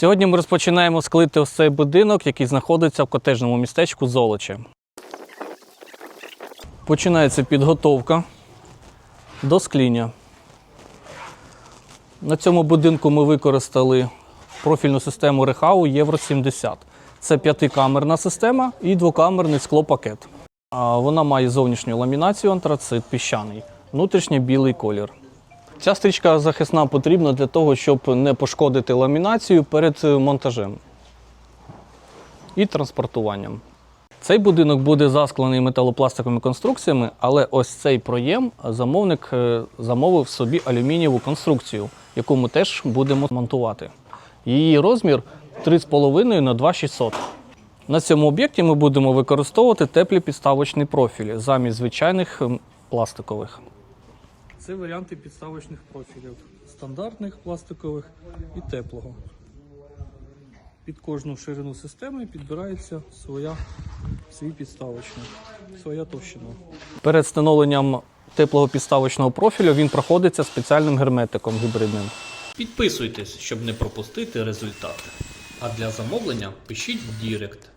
Сьогодні ми розпочинаємо склити ось цей будинок, який знаходиться в котежному містечку Золоче. Починається підготовка до скління. На цьому будинку ми використали профільну систему Рехау Євро 70. Це п'ятикамерна система і двокамерний склопакет. Вона має зовнішню ламінацію антрацит піщаний, внутрішній білий колір. Ця стрічка захисна потрібна для того, щоб не пошкодити ламінацію перед е, монтажем і транспортуванням. Цей будинок буде засклений металопластиковими конструкціями, але ось цей проєм замовник е, замовив собі алюмінієву конструкцію, яку ми теж будемо монтувати. Її розмір 3,5 на 2,600. На цьому об'єкті ми будемо використовувати теплі підставочні профілі замість звичайних пластикових. Це варіанти підставочних профілів: стандартних пластикових і теплого. Під кожну ширину системи підбирається своя, свій підставочник, своя товщина. Перед встановленням теплого підставочного профілю він проходиться спеціальним герметиком гібридним. Підписуйтесь, щоб не пропустити результати. А для замовлення пишіть в Дірект.